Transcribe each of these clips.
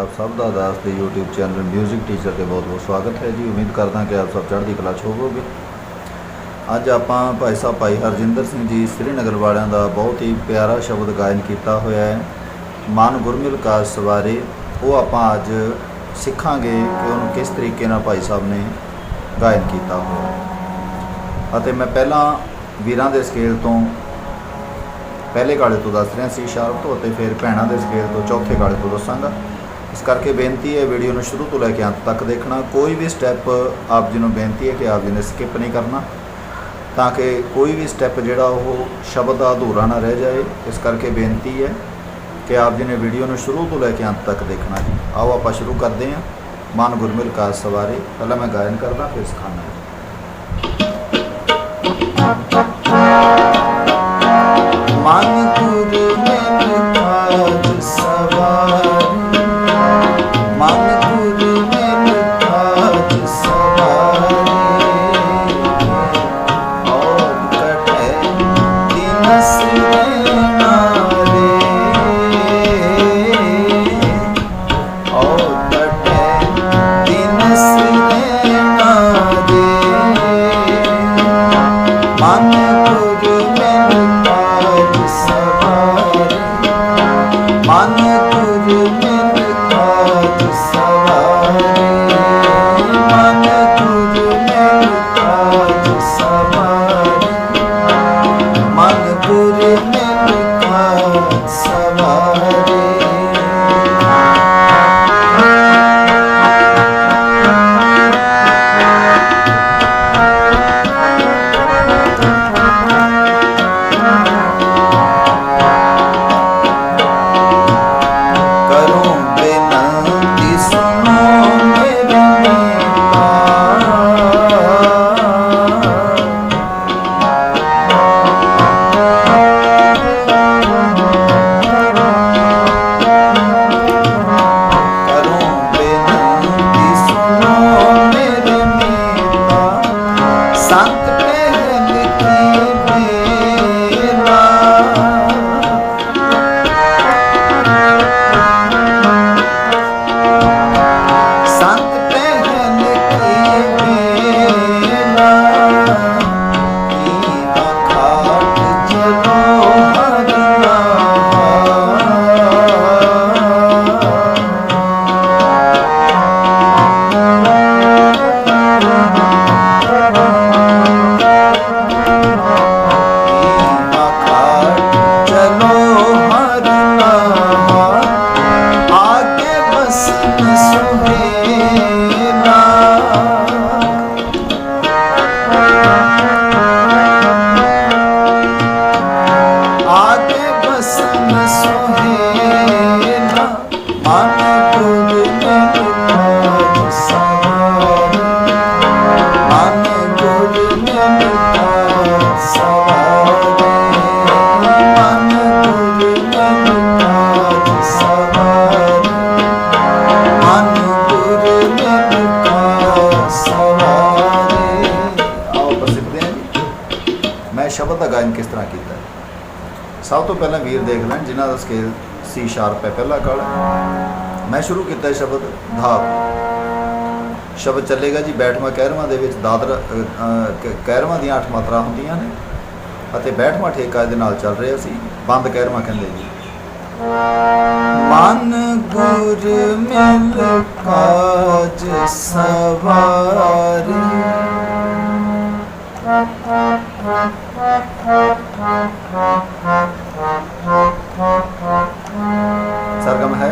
ਆਪ ਸਭ ਦਾ ਦਾਸ ਦੇ YouTube ਚੈਨਲ 뮤직 ਟੀਚਰ ਤੇ ਬਹੁਤ-ਬਹੁਤ ਸਵਾਗਤ ਹੈ ਜੀ। ਉਮੀਦ ਕਰਦਾ ਕਿ ਆਪ ਸਭ ਚੜ੍ਹਦੀ ਕਲਾ 'ਚ ਹੋਵੋਗੇ। ਅੱਜ ਆਪਾਂ ਭਾਈ ਸਾਹਿਬ, ਭਾਈ ਹਰਜਿੰਦਰ ਸਿੰਘ ਜੀ ਸ੍ਰੀਨਗਰ ਵਾਲਿਆਂ ਦਾ ਬਹੁਤ ਹੀ ਪਿਆਰਾ ਸ਼ਬਦ ਗਾਇਨ ਕੀਤਾ ਹੋਇਆ ਹੈ। ਮਨ ਗੁਰਮਿਲ ਕਾਜ ਸਵਾਰੇ, ਉਹ ਆਪਾਂ ਅੱਜ ਸਿੱਖਾਂਗੇ ਕਿ ਉਹਨੂੰ ਕਿਸ ਤਰੀਕੇ ਨਾਲ ਭਾਈ ਸਾਹਿਬ ਨੇ ਗਾਇਨ ਕੀਤਾ ਹੋਇਆ ਅਤੇ ਮੈਂ ਪਹਿਲਾਂ ਵੀਰਾਂ ਦੇ ਸਕੇਲ ਤੋਂ, ਪਹਿਲੇ ਗਾਲੇ ਤੋਂ ਦੱਸ ਰਿਹਾ ਸੀ, ਸ਼ਾਰਪ ਤੋਂ ਅਤੇ ਫਿਰ ਭੈਣਾਂ ਦੇ ਸਕੇਲ ਤੋਂ ਚੌਥੇ ਗਾਲੇ ਤੋਂ ਦੱਸਾਂਗਾ। ਇਸ ਕਰਕੇ ਬੇਨਤੀ ਹੈ ਵੀਡੀਓ ਨੂੰ ਸ਼ੁਰੂ ਤੋਂ ਲੈ ਕੇ ਅੰਤ ਤੱਕ ਦੇਖਣਾ। ਕੋਈ ਵੀ ਸਟੈਪ ਆਪ ਜੀ ਨੂੰ ਬੇਨਤੀ ਹੈ ਕਿ ਆਪ ਜੀ ਨੇ ਸਕਿਪ ਨਹੀਂ ਕਰਨਾ, ਤਾਂ ਕਿ ਕੋਈ ਵੀ ਸਟੈਪ ਜਿਹੜਾ ਉਹ ਸ਼ਬਦ ਦਾ ਅਧੂਰਾ ਨਾ ਰਹਿ ਜਾਏ। ਇਸ ਕਰਕੇ ਬੇਨਤੀ ਹੈ ਕਿ ਆਪ ਜੀ ਨੇ ਵੀਡੀਓ ਨੂੰ ਸ਼ੁਰੂ ਤੋਂ ਲੈ ਕੇ ਅੰਤ ਤੱਕ ਦੇਖਣਾ ਜੀ। ਆਓ ਆਪਾਂ ਸ਼ੁਰੂ ਕਰਦੇ ਹਾਂ। ਮਨ ਗੁਰਮਿਲ ਕਾਜ ਸਵਾਰੇ। ਪਹਿਲਾਂ ਮੈਂ ਗਾਇਨ ਕਰਦਾ, ਫਿਰ ਸਿਖਾਣਾ ਕਾਜ ਸਭ ਤੋਂ ਪਹਿਲਾਂ ਵੀਰ ਦੇਖ ਲੈਣ ਜਿਨ੍ਹਾਂ ਦਾ ਸਕੇਲ ਸੀ ਸ਼ਾਰਪ ਹੈ ਪਹਿਲਾ ਕਾਲ। ਮੈਂ ਸ਼ੁਰੂ ਕੀਤਾ ਸ਼ਬਦ ਧਾਤ। ਸ਼ਬਦ ਚੱਲੇਗਾ ਜੀ ਬੈਠਵਾਂ ਕਹਿਰਵਾਂ ਦੇ ਵਿੱਚ ਦਾਦਰ ਅ, ਕਹਿਰਵਾਂ ਦੀਆਂ ਅੱਠ ਮਾਤਰਾ ਹੁੰਦੀਆਂ ਨੇ ਅਤੇ ਬੈਠਵਾਂ ਠੇਕਾ ਇਹਦੇ ਨਾਲ ਚੱਲ ਰਿਹਾ ਸੀ ਬੰਦ ਕਹਿਰਵਾਂ ਕਹਿੰਦੇ ਜੀ ਮਨ ਗੁਰ ਮਿਲ ਕਾਜ ਸਵਾਰੀ सरगम है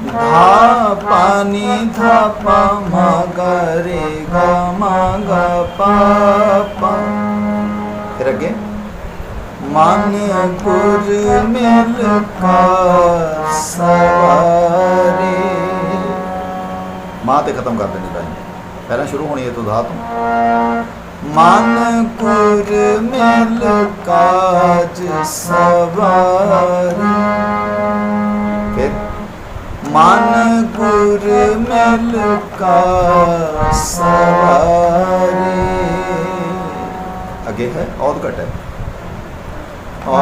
धा पानी धा पा मा गा रे गा मा गा पा पा फिर अगे मन गुर मिल का सवारे माँ ते खत्म कर देनी भाई पहला शुरू होनी है तो धा तो ਮਨ ਗੁਰ ਮਿਲ ਕਾਜ ਸਵਾਰੀ। ਫਿਰ ਮਨ ਗੁਰ ਮਿਲ ਕਾਜ ਸਵਾਰੀ। ਅੱਗੇ ਹੈ ਔਦ ਘਟ ਹੈ। ਔ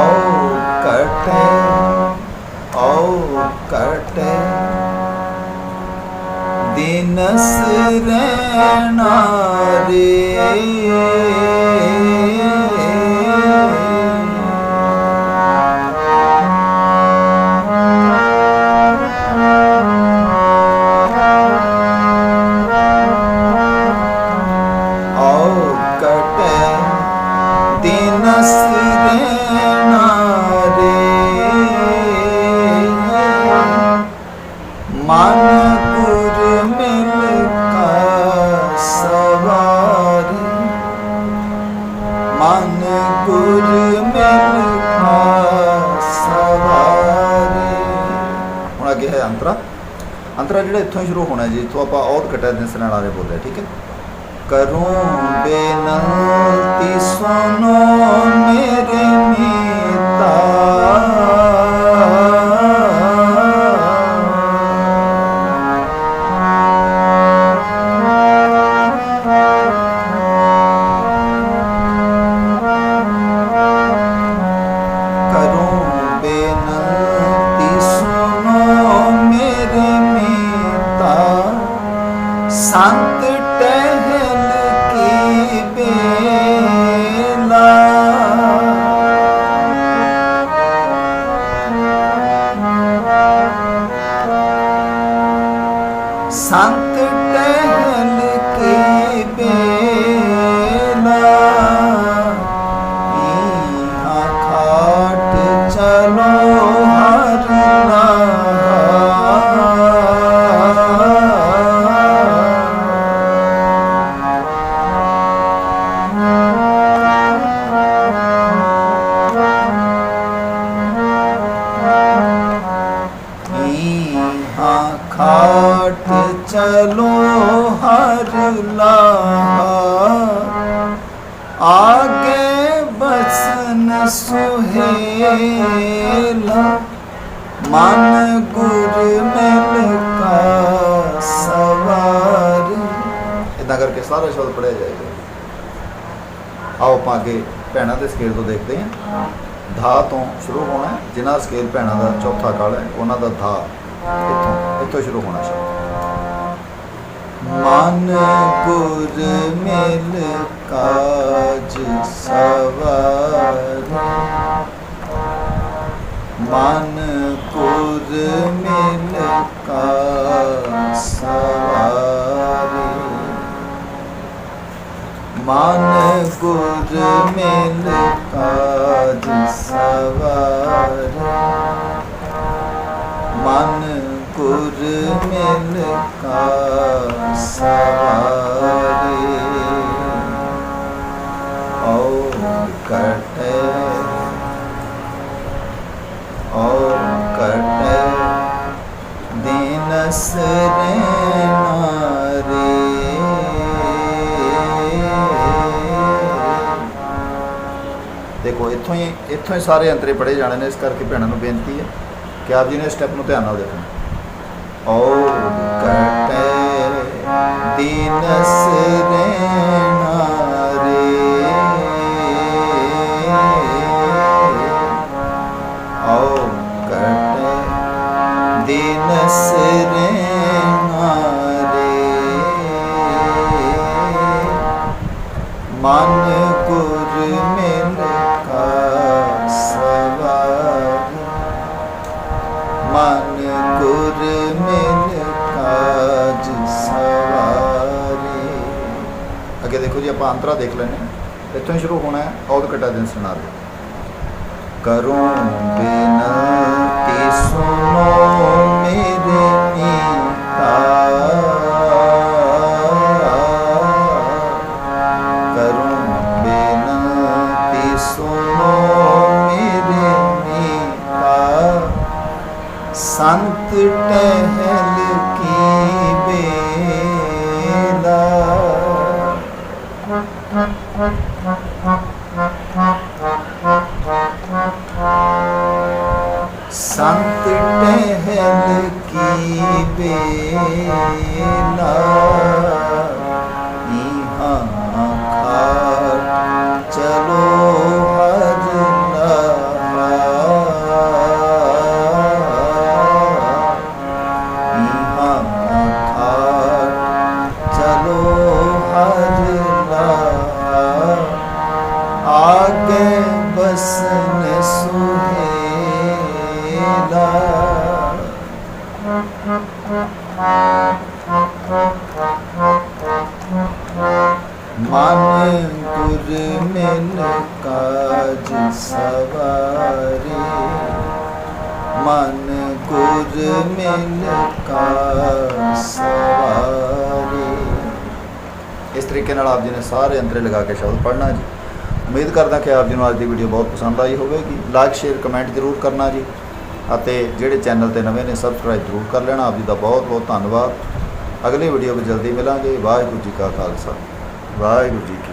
ਘਟ ਹੈ ਔ ਘਟ ਹੈ। ਬੇਨਸ ਰਹਿਣਾ ਆਓ ਜਿਹੜਾ ਇੱਥੋਂ ਹੀ ਸ਼ੁਰੂ ਹੋਣਾ ਜੀ, ਇੱਥੋਂ ਆਪਾਂ ਔਤ ਕਟੈ ਦਿਨ ਸਨਾਲ ਵਾਲੇ ਬੋਲਿਆ ਠੀਕ ਹੈ? ਕਰੂੰ ਬੇਨਤੀ ਸੁਨੋ ਮੇਰੇ ਮੀਤਾ संत है ਸੁਹੇਲਾ ਮਨ ਗੁਰ ਮਿਲ ਕਾ ਸਵਾਰ। ਇਦਾਂ ਕਰਕੇ ਸਾਰਾ ਸ਼ਬਦ ਪੜਿਆ ਜਾਏਗਾ ਆਓ ਭੈਣਾਂ ਦੇ ਸਕੇਲ ਤੋਂ ਦੇਖਦੇ ਹਾਂ। ਧਾ ਤੋਂ ਸ਼ੁਰੂ ਹੋਣਾ। ਜਿਨ੍ਹਾਂ ਸਕੇਲ ਭੈਣਾਂ ਦਾ ਚੌਥਾ ਕਾਲ ਹੈ ਉਹਨਾਂ ਦਾ ਧਾ ਇੱਥੋਂ ਇੱਥੋਂ ਸ਼ੁਰੂ ਹੋਣਾ ਸ਼ਬਦ। ਮਨ ਗੁਰ ਮਿਲ ਕਾਜ ਸਵਾਰ। ਮਨ ਗੁਰ ਮਿਲ ਕਾ ਸਵਾਰੀ। ਮਨ ਗੁਰ ਮਿਲ ਕਾਜ ਸਵਾਰ। ਮਨ ਗੁਰ ਮਿਲ ਕਾ ਸਵਾਰੀ। ਓ ਕਟੇ ਦਿਨਸ ਰਹਿਣਾ ਦੇਖੋ, ਇੱਥੋਂ ਹੀ ਇੱਥੋਂ ਹੀ ਸਾਰੇ ਅੰਤਰੇ ਪੜੇ ਜਾਣੇ ਨੇ, ਇਸ ਕਰਕੇ ਭੈਣਾਂ ਨੂੰ ਬੇਨਤੀ ਹੈ ਕਿ ਆਪ ਜੀ ਨੇ ਸਟੈਪ ਨੂੰ ਧਿਆਨ ਨਾਲ ਦੇਖਣਾ। ਓ ਕਟੇ ਦਿਨਸ ਆਪਾਂ ਅੰਤਰਾ ਦੇਖ ਲੈਣੇ ਇੱਥੋਂ ਹੀ ਸ਼ੁਰੂ ਹੋਣਾ ਹੈ, ਔਦ ਕਟਾ ਦਿਨ ਸੁਣਾ ਦੇ ਕਰੂੰ ਬੇਨਤੀ ਸੁਨੋ ਮੇਰੇ ਮੀਤਾ ਟਹਿਲ ਕੀ ਗੁਰ ਮਿਲ ਕਾਜ ਸਵਾਰੇ। ਮਨ ਗੁਰ ਮਿਲ ਕਾਜ ਸਵਾਰੇ। ਇਸ ਤਰੀਕੇ ਨਾਲ ਆਪ ਜੀ ਨੇ ਸਾਰੇ ਅੰਤਰੇ ਲਗਾ ਕੇ ਸ਼ਬਦ ਪੜ੍ਹਨਾ ਜੀ। ਉਮੀਦ ਕਰਦਾ ਕਿ ਆਪ ਜੀ ਨੂੰ ਅੱਜ ਦੀ ਵੀਡੀਓ ਬਹੁਤ ਪਸੰਦ ਆਈ ਹੋਵੇਗੀ। ਲਾਈਕ ਸ਼ੇਅਰ ਕਮੈਂਟ ਜ਼ਰੂਰ ਕਰਨਾ ਜੀ। ਅਤੇ ਜਿਹੜੇ ਚੈਨਲ ਤੇ ਨਵੇਂ ਨੇ ਸਬਸਕ੍ਰਾਈਬ ਜ਼ਰੂਰ ਕਰ ਲੈਣਾ। ਆਪ ਜੀ ਦਾ ਬਹੁਤ ਬਹੁਤ ਧੰਨਵਾਦ। ਅਗਲੀ ਵੀਡੀਓ ਵਿੱਚ ਜਲਦੀ ਮਿਲਾਂਗੇ। ਵਾਹਿਗੁਰੂ ਜੀ ਕਾ ਖਾਲਸਾ। ਵਾਹਿਗੁਰੂ ਜੀ